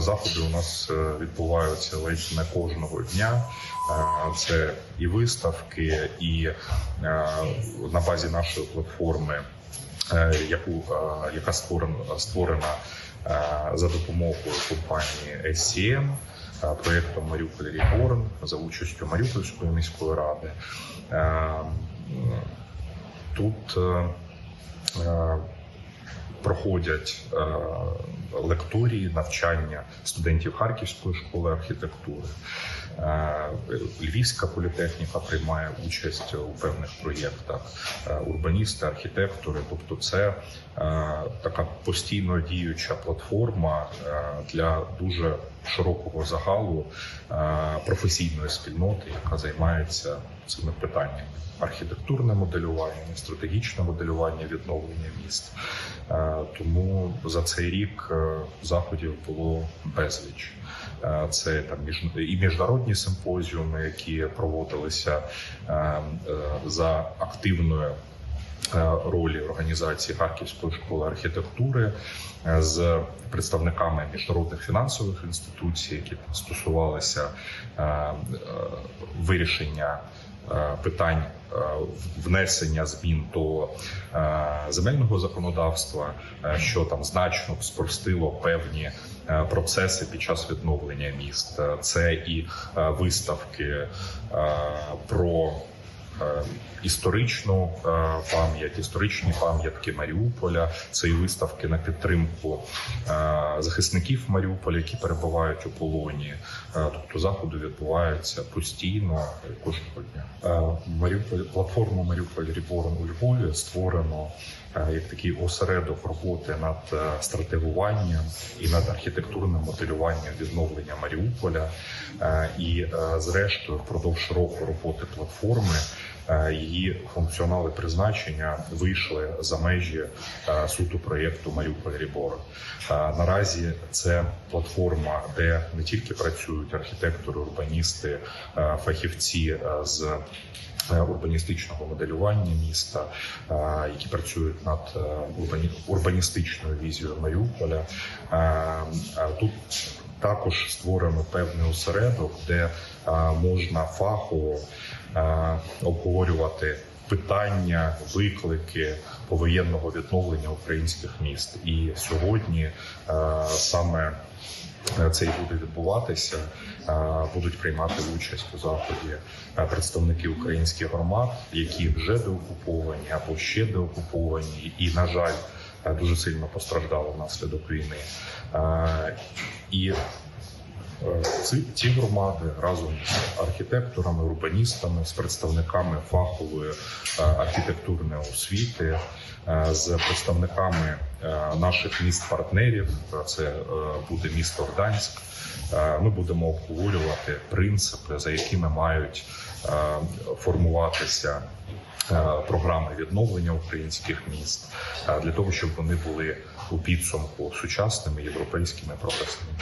Заходи у нас е, відбуваються ледь не кожного дня. Е, Це і виставки, і е, на базі нашої платформи, яку яка створена за допомогою компанії SCM, проєктом Маріуполь Ріборн за участю Маріупольської міської ради. Тут проходять е, лекторії, навчання студентів Харківської школи архітектури. Е, Львівська політехніка приймає участь у певних проєктах, Е, урбаністи, архітектори. Тобто, це така постійно діюча платформа для дуже широкого загалу професійної спільноти, яка займається цими питаннями. Архітектурне моделювання, стратегічне моделювання відновлення міст. Тому за цей рік е, заходів було безліч. Е, Це там і міжнародні симпозіуми, які проводилися е, за активною ролі організації Харківської школи архітектури з представниками міжнародних фінансових інституцій, які стосувалися вирішення питань е, внесення змін до е, земельного законодавства, е, що там значно спростило певні е, процеси під час відновлення міст. Е, Це і е, виставки е, про е, історичну е, пам'ять, історичні пам'ятки Маріуполя. Це і виставки на підтримку е, захисників Маріуполя, які перебувають у полоні. Е, Тобто заходи відбуваються постійно е, кожного дня. Е, Маріуполь платформу Маріуполь Ріборн у Львові створено е, як такий осередок роботи над е, стратегуванням і над архітектурним моделюванням відновлення Маріуполя. Е, І, е, зрештою, впродовж року роботи платформи е, її функціонали призначення вийшли за межі е, суто проєкту Маріуполь Рібор. Наразі це платформа, де не тільки працюють архітектори, урбаністи, е, фахівці е, з е, урбаністичного моделювання міста, е, які працюють над е, урбаністичною візією Маріуполя. Е, е, Тут також створено певний осередок, де е, можна фахово е, обговорювати питання, виклики повоєнного відновлення українських міст. І сьогодні е, саме це і буде відбуватися. Будуть приймати участь у заході представники українських громад, які вже деокуповані або ще деокуповані, і на жаль, дуже сильно постраждали внаслідок війни. І Е, Ці ці громади разом з архітекторами, урбаністами, з представниками фахової е, архітектурної освіти, е, з представниками наших міст-партнерів. Це буде місто Гданськ. Ми будемо обговорювати принципи, за якими мають формуватися програми відновлення українських міст е, для того, щоб вони були у підсумку сучасними європейськими прогресними.